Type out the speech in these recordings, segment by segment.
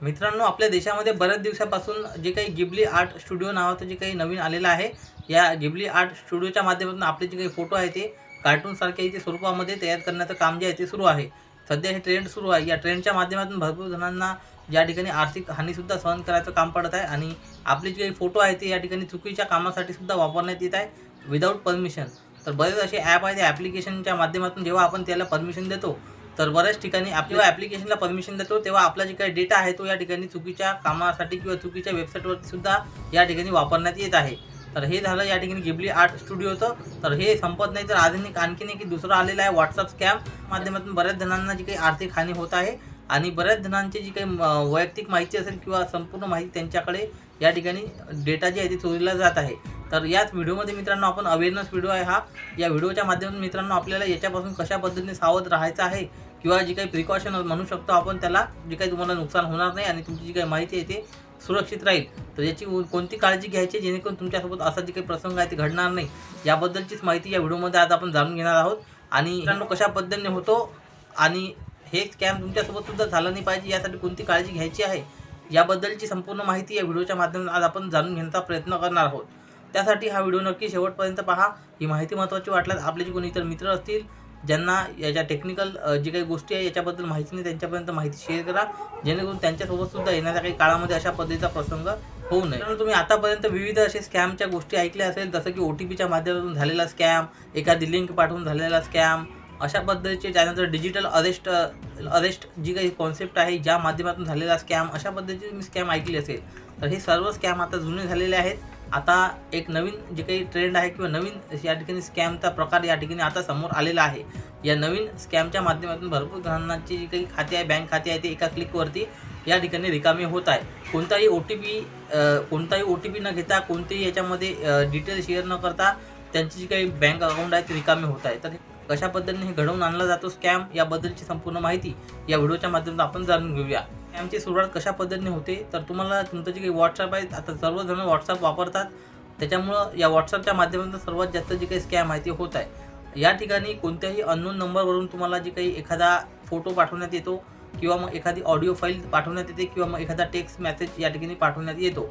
मित्रांनो आपल्या देशामध्ये बऱ्याच दिवसापासून जे काही गिबली आर्ट स्टुडिओ नावाचं जे काही नवीन आलेलं आहे या गिबली आर्ट स्टुडिओच्या माध्यमातून आपले जे काही फोटो आहे ते कार्टूनसारख्या इथे स्वरूपामध्ये तयार करण्याचं काम जे आहे ते सुरू आहे. सध्या हे ट्रेंड सुरू आहे. या ट्रेंडच्या माध्यमातून भरपूर जणांना या ठिकाणी आर्थिक हानीसुद्धा सहन करायचं काम पडत आहे आणि आपले जे काही फोटो आहे ते या ठिकाणी चुकीच्या कामासाठी सुद्धा वापरण्यात येत आहे विदाऊट परमिशन तर बरेच असे ॲप आहे त्या ॲप्लिकेशनच्या माध्यमातून जेव्हा आपण त्याला परमिशन देतो तर बऱ्याच ठिकाणी आपल्या ॲप्लिकेशनला परमिशन देतो. तेव्हा आपला जे काही डेटा आहे तो या ठिकाणी चुकीच्या कामासाठी किंवा चुकीच्या वेबसाईटवरती सुद्धा या ठिकाणी वापरण्यात येत आहे. तर हे झालं या ठिकाणी गिबली आर्ट स्टुडिओचं तर हे संपत नाही तर एक आणखीन एक दुसरं आलेलं आहे व्हॉट्सअप स्कॅम माध्यमातून बऱ्याच जणांना जी काही आर्थिक हानी होत आहे आणि बऱ्याच जणांची जी काही वैयक्तिक माहिती असेल किंवा संपूर्ण माहिती त्यांच्याकडे या ठिकाणी डेटा जे आहे ते चोरीला जात आहे. तर याच व्हिडिओमध्ये मित्रांनो आपण अवेअरनेस व्हिडिओ आहे हा. या व्हिडिओच्या माध्यमातून मित्रांनो आपल्याला याच्यापासून कशा पद्धतीने सावध राहायचं आहे किंवा जी काही प्रिकॉशन म्हणू शकतो आपण त्याला जे काही तुम्हाला नुकसान होणार नाही आणि तुमची जी काही माहिती आहे ते सुरक्षित राहील. तर याची कोणती काळजी घ्यायची जेणेकरून तुमच्यासोबत असा जे काही प्रसंग आहे ते घडणार नाही? याबद्दलचीच माहिती या व्हिडिओमध्ये आज आपण जाणून घेणार आहोत. आणि मित्रांनो कशा पद्धतीने होतो आणि हे स्कॅम तुमच्यासोबत सुद्धा झालं नाही पाहिजे यासाठी कोणती काळजी घ्यायची आहे? याबद्दलची संपूर्ण माहिती या व्हिडिओच्या माध्यमातून आज आपण जाणून घेण्याचा प्रयत्न करणार आहोत. त्यासाठी हा व्हिडिओ नक्की शेवटपर्यंत पहा. ही माहिती महत्त्वाची वाटल्यास आपले जे कोणी इतर मित्र असतील ज्यांना याच्या टेक्निकल जी काही गोष्टी आहे याच्याबद्दल माहिती नाही त्यांच्यापर्यंत माहिती शेअर करा. जेणेकरून त्यांच्यासोबत सुद्धा येणाऱ्या काही काळामध्ये अशा पद्धतीचा प्रसंग होऊ नये. तुम्ही आतापर्यंत विविध असे स्कॅमच्या गोष्टी ऐकल्या असेल जसं की ओ टी पीच्या माध्यमातून झालेला स्कॅम एखादी लिंक पाठवून झालेला स्कॅम अशा पद्धतीचे त्यानंतर डिजिटल अरेस्ट अरेस्ट जी काही कॉन्सेप्ट आहे ज्या माध्यमातून झालेला स्कॅम अशा पद्धतीचे तुम्ही स्कॅम ऐकले असेल तर हे सर्व स्कॅम आता जुने झालेले आहेत. आता एक नवीन जे काही ट्रेंड आहे किंवा नवीन या ठिकाणी स्कॅमचा प्रकार या ठिकाणी आता समोर आलेला आहे. या नवीन स्कॅमच्या माध्यमातून भरपूर जणांची जी काही खाते आहे बँक खाते आहे ते एका क्लिकवरती या ठिकाणी रिकामे होत आहे. कोणताही ओ टी पी कोणताही ओ टी पी न घेता कोणतेही याच्यामध्ये डिटेल शेअर न करता त्यांची जी काही बँक अकाउंट आहे ते रिकामे होत आहे. तर कशा पद्धतीने हे घडवून आणला जातो स्कॅम याबद्दलची संपूर्ण माहिती या व्हिडिओच्या माध्यमातून आपण जाणून घेऊया. स्कॅमची सुरुवात कशा पद्धतीने होते तर तुम्हाला तुमचं जे काही व्हॉट्सअप आहे आता सर्वजण व्हॉट्सअप वापरतात. त्याच्यामुळं या व्हॉट्सअपच्या माध्यमातून सर्वात जास्त जे काही स्कॅम आहे ते होत आहे. या ठिकाणी कोणत्याही अननोन नंबरवरून तुम्हाला जे काही एखादा फोटो पाठवण्यात येतो किंवा मग एखादी ऑडिओ फाईल पाठवण्यात येते किंवा मग एखादा टेक्स्ट मेसेज या ठिकाणी पाठवण्यात येतो.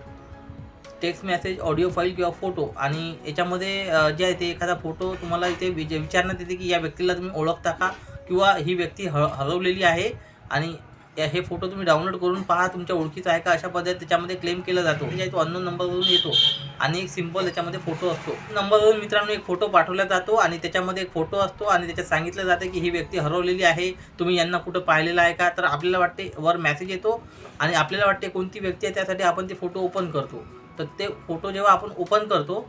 टेक्स्ट मेसेज ऑडिओ फाईल किंवा फोटो आणि याच्यामध्ये जे आहे ते एखादा फोटो तुम्हाला इथे विच विचारण्यात येते की या व्यक्तीला तुम्ही ओळखता का किंवा ही व्यक्ती ह हरवलेली आहे आणि या- हे फोटो तुम्ही डाउनलोड करून पहा तुमच्या ओळखीचा आहे का अशा पद्धती त्याच्यामध्ये क्लेम केला जातो. म्हणजे तो अननोन नंबरवरून येतो आणि एक सिंपल याच्यामध्ये फोटो असतो. नंबरवरून मित्रांनो एक फोटो पाठवला जातो आणि त्याच्यामध्ये एक फोटो असतो आणि त्याच्यात सांगितलं जातं की ही व्यक्ती हरवलेली आहे तुम्ही यांना कुठं पाहिलेलं आहे का? तर आपल्याला वाटते वर मेसेज येतो आणि आपल्याला वाटते कोणती व्यक्ती आहे त्यासाठी आपण ते फोटो ओपन करतो. तर ते फोटो जेव्हा आपण ओपन करतो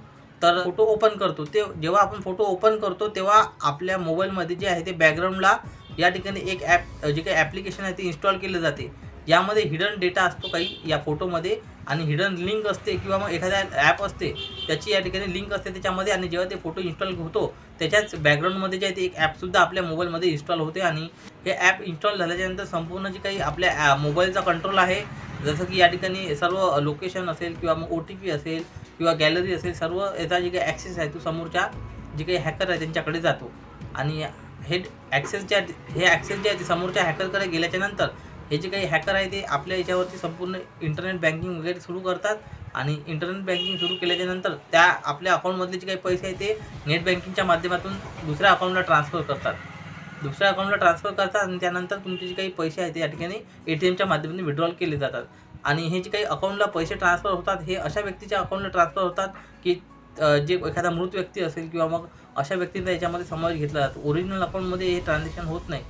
तर फोटो ओपन करतो. ते जेव्हा आपण फोटो ओपन करतो तेव्हा आपल्या मोबाईलमध्ये जे आहे ते बॅकग्राऊंडला या ठिकाणी एक ॲप जे काही ॲप्लिकेशन आहे ते इन्स्टॉल केलं जाते. यामध्ये हिडन डेटा असतो काही या फोटोमध्ये आणि हिडन लिंक असते किंवा मग एखाद्या ॲप असते त्याची या ठिकाणी लिंक असते त्याच्यामध्ये. आणि जेव्हा ते फोटो इन्स्टॉल होतो त्याच्याच बॅकग्राऊंडमध्ये जे आहे ते एक ॲपसुद्धा आपल्या मोबाईलमध्ये इन्स्टॉल होते. आणि हे ॲप इन्स्टॉल झाल्याच्यानंतर संपूर्ण जे काही आपल्या ॲ- मोबाईलचा कंट्रोल आहे. जसं की या ठिकाणी सर्व लोकेशन असेल किंवा मग ओ टी पी असेल किंवा गॅलरी असेल सर्व याचा जे काही ॲक्सेस आहे तो समोरच्या जे काही हॅकर आहे त्यांच्याकडे जातो. आणि हे ॲक्सेस जे आहे हे ॲक्सेस जे आहे ते समोरच्या हॅकरकडे गेल्याच्यानंतर हे जे काही हॅकर आहे ते आपल्या याच्यावरती संपूर्ण इंटरनेट बँकिंग वगैरे सुरू करतात आणि इंटरनेट बँकिंग सुरू केल्याच्यानंतर त्या आपल्या अकाउंटमधले जे काही पैसे आहे ते नेट बँकिंगच्या माध्यमातून दुसऱ्या अकाउंटला ट्रान्सफर करतात. दुसऱ्या अकाउंटला ट्रान्सफर करतात आणि त्यानंतर तुमचे जे काही पैसे आहेत ते या ठिकाणी ए टी एमच्या माध्यमातून विड्रॉल केले जातात. आणि हे जे काही अकाउंटला पैसे ट्रान्सफर होतात हे अशा व्यक्तीच्या अकाउंटला ट्रान्सफर होतात की जे एखादा मृत व्यक्ती असेल किंवा मग अशा व्यक्तींचा याच्यामध्ये समावेश घेतला जातो. ओरिजिनल अकाउंटमध्ये हे ट्रान्झॅक्शन होत नाही.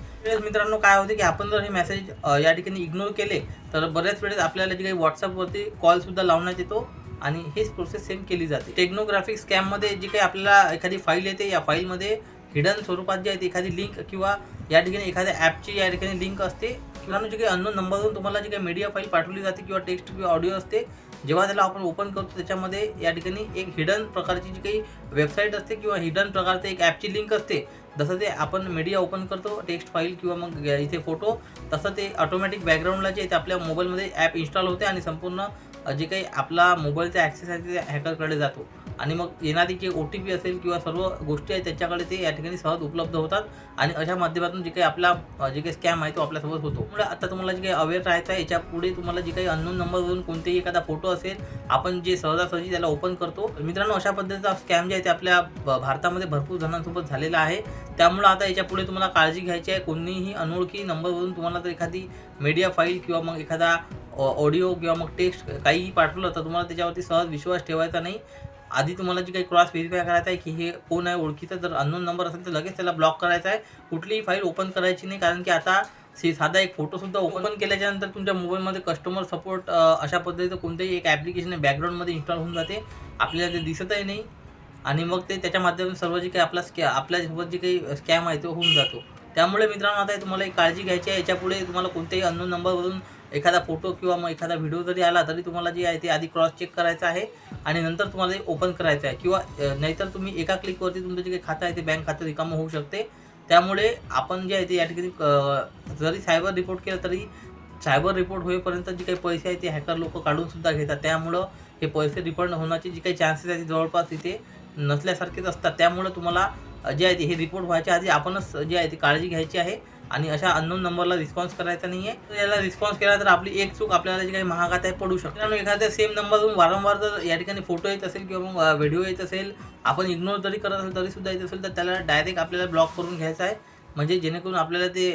मित्रांनो काय होते की आपण जर हे मेसेज या ठिकाणी इग्नोर केले तर बऱ्याच वेळेस आपल्याला जे काही व्हॉट्सअपवरती कॉलसुद्धा लावण्यात येतो आणि हेच प्रोसेस सेम केली जाते. टेक्नोग्राफिक स्कॅममध्ये जी काही आपल्याला एखादी फाईल येते या फाईलमध्ये हिडन स्वरूपात जे आहे ते एखादी लिंक किंवा या ठिकाणी एखाद्या ॲपची या ठिकाणी लिंक असते. किंवा जे काही अन्न नंबरवरून तुम्हाला जी काही मीडिया फाईल पाठवली जाते किंवा टेक्स्ट किंवा ऑडिओ असते जेव्हा त्याला आपण ओपन करतो त्याच्यामध्ये या ठिकाणी एक हिडन प्रकारची जी काही वेबसाईट असते किंवा हिडन प्रकारचं एक ॲपची लिंक असते जसं ते आपण मीडिया ओपन करतो टेक्स्ट फाईल किंवा मग इथे फोटो तसं ते ऑटोमॅटिक बॅकग्राऊंडला जे आहे ते आपल्या मोबाईलमध्ये ॲप इन्स्टॉल होते आणि संपूर्ण जे काही आपला मोबाईलचा ॲक्सेस आहे ते हॅकरकडे जातो. आणि मग येणारी जे ओ टी पी असेल किंवा सर्व गोष्टी आहेत त्याच्याकडे ते या ठिकाणी सहज उपलब्ध होतात. आणि अशा माध्यमातून जे काही आपला जे काही स्कॅम आहे तो आपल्यासोबत होतो. त्यामुळे आता तुम्हाला जे काही अवेअर राहायचं आहे याच्यापुढे तुम्हाला जे काही अननोन नंबरवरून कोणतेही एखादा फोटो असेल आपण जे सहजासहजी त्याला ओपन करतो. मित्रांनो अशा पद्धतीचा स्कॅम जे आहे ते आपल्या भारतामध्ये भरपूर जणांसोबत झालेला आहे. त्यामुळं आता याच्यापुढे तुम्हाला काळजी घ्यायची आहे. कोणीही अनोळखी नंबरवरून तुम्हाला जर एखादी मीडिया फाईल किंवा मग एखादा ऑडिओ किंवा मग टेक्स्ट काहीही पाठवलं तर तुम्हाला त्याच्यावरती सहज विश्वास ठेवायचा नाही. आधी तुम्हाला जी काही क्रॉस व्हेरीफाय करायचं आहे की हे कोण आहे ओळखीचं जर अननोन नंबर असेल तर लगेच त्याला ब्लॉक करायचा आहे. कुठलीही फाईल ओपन करायची नाही कारण की आता से साधा एक फोटोसुद्धा ओपन केल्याच्यानंतर तुमच्या मोबाईलमध्ये कस्टमर सपोर्ट अशा पद्धतीचं कोणतंही एक ॲप्लिकेशन बॅकग्राऊंडमध्ये इन्स्टॉल होऊन जाते. आपल्याला ते दिसतही नाही. आणि मग ते त्याच्या माध्यमातून सर्व जे काही आपला स्कॅ आपल्यासोबत जे काही स्कॅम आहे तो होऊन जातो. त्यामुळे मित्रांनो आता तुम्हाला एक काळजी घ्यायची आहे. याच्यापुढे तुम्हाला कोणत्याही अननोन नंबरवरून एखादा फोटो किंवा मग एखादा व्हिडिओ जरी आला तरी तुम्हाला जे आहे ते आधी क्रॉस चेक करायचं आहे आणि नंतर तुम्हाला ते ओपन करायचं आहे. किंवा नाहीतर तुम्ही एका क्लिकवरती तुमचं जे काही खातं आहे ते बँक खातं रिकामं होऊ शकते. त्यामुळे आपण जे आहे ते या ठिकाणी जरी सायबर रिपोर्ट केलं तरी सायबर रिपोर्ट होईपर्यंत जे काही पैसे आहेत ते हॅकर लोक काढूनसुद्धा घेतात. त्यामुळं हे पैसे रिफंड होण्याचे जे काही चान्सेस आहेत ते जवळपास इथे नसल्यासारखेच असतात. त्यामुळं तुम्हाला जे आहे ते हे रिपोर्ट व्हायच्या आधी आपणच जे आहे ती काळजी घ्यायची आहे. आणि अशा अननोन नंबरला रिस्पॉन्स करायचा नाही आहे याला रिस्पॉन्स केला तर आपली एक चूक आपल्याला जी काही महागात आहे पडू शकते. आणि एखाद्या सेम नंबरवरून वारंवार जर या ठिकाणी फोटो येत असेल किंवा मग व्हिडिओ येत असेल आपण इग्नोर जरी करत असेल तरी सुद्धा येत असेल तर त्याला डायरेक्ट आपल्याला ब्लॉक करून घ्यायचं आहे. म्हणजे जेणेकरून आपल्याला ते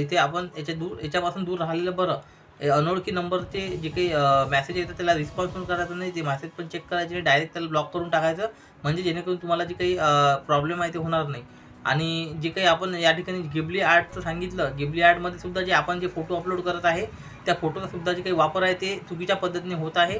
इथे आपण याच्या दूर याच्यापासून दूर राहिलेलं बरं. अनोळखी नंबरचे जे काही मेसेज येतात त्याला रिस्पॉन्स पण करायचा नाही. ते मेसेज पण चेक करायचे डायरेक्ट त्याला ब्लॉक करून टाकायचं. म्हणजे जेणेकरून तुम्हाला जे काही प्रॉब्लेम आहे ते होणार नाही. आणि जे काही आपण या ठिकाणी गिबली आर्टचं सांगितलं गिबली आर्टमध्ये सुद्धा जे आपण जे फोटो अपलोड करत आहे त्या फोटोचासुद्धा जे काही वापर आहे ते चुकीच्या पद्धतीने होत आहे.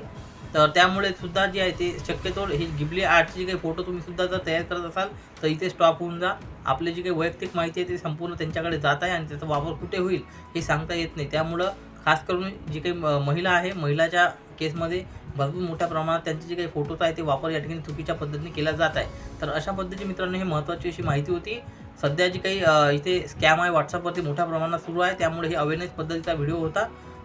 तर त्यामुळे सुद्धा जे आहे ते शक्यतो हे गिबली आर्टचे जे काही फोटो तुम्ही सुद्धा जर तयार करत असाल तर इथे स्टॉप होऊन जा. आपली जी काही वैयक्तिक माहिती आहे ते संपूर्ण त्यांच्याकडे जात आहे आणि त्याचा वापर कुठे होईल हे सांगता येत नाही. त्यामुळं खास करून जी काही म- महिला आहे महिलाच्या केसमध्ये भरपूर मोठ्या प्रमाणात त्यांचे जे काही फोटोज आहे ते वापर या ठिकाणी चुकीच्या पद्धतीने केला जात आहे तर अशा पद्धतीची मित्रांनो हे महत्त्वाची अशी माहिती होती. सध्या जी काही इथे स्कॅम आहे व्हॉट्सअपवरती मोठ्या प्रमाणात सुरू आहे त्यामुळे हे अवेअरनेस पद्धतीचा व्हिडिओ होता.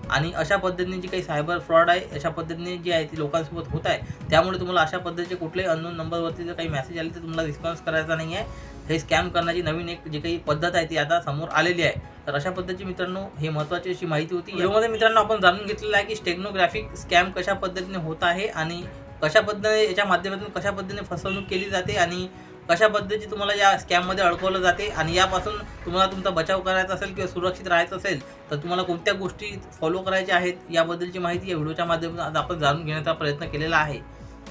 आणि अशा पद्धतीने जी काही सायबर फ्रॉड आहे अशा पद्धतीने जी आहे ती लोकांसोबत होत आहे त्यामुळे तुम्हाला अशा पद्धतीचे कुठल्याही अननोन नंबरवरती जर काही मेसेज आले तर तुम्हाला रिस्पॉन्स करायचा नाही आहे. हे स्कॅम करण्याची नवीन एक जी काही पद्धत आहे ती आता समोर आलेली आहे. तर अशा पद्धतीची मित्रांनो ही महत्त्वाची अशी माहिती होती. यामध्ये मित्रांनो आपण जाणून घेतलेलं आहे की स्टेग्नोग्राफिक स्कॅम कशा पद्धतीने होत आहे आणि कशा पद्धतीने याच्या माध्यमातून कशा पद्धतीने फसवणूक केली जाते आणि कशा पद्धतीची तुम्हाला या स्कॅममध्ये अडकवलं जाते आणि यापासून तुम्हाला तुमचा बचाव करायचा असेल किंवा सुरक्षित राहायचं असेल तर तुम्हाला कोणत्या गोष्टी फॉलो करायच्या आहेत याबद्दलची माहिती या व्हिडिओच्या माध्यमातून आज आपण जाणून घेण्याचा प्रयत्न केलेला आहे.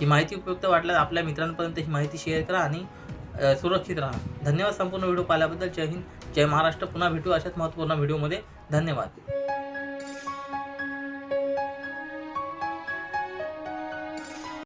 ही माहिती उपयुक्त वाटल्यास आपल्या मित्रांपर्यंत ही माहिती शेअर करा आणि सुरक्षित राहा. धन्यवाद संपूर्ण व्हिडिओ पाहिल्याबद्दल. जय हिंद. जय महाराष्ट्र. पुन्हा भेटू अशाच महत्त्वपूर्ण व्हिडिओमध्ये. धन्यवाद.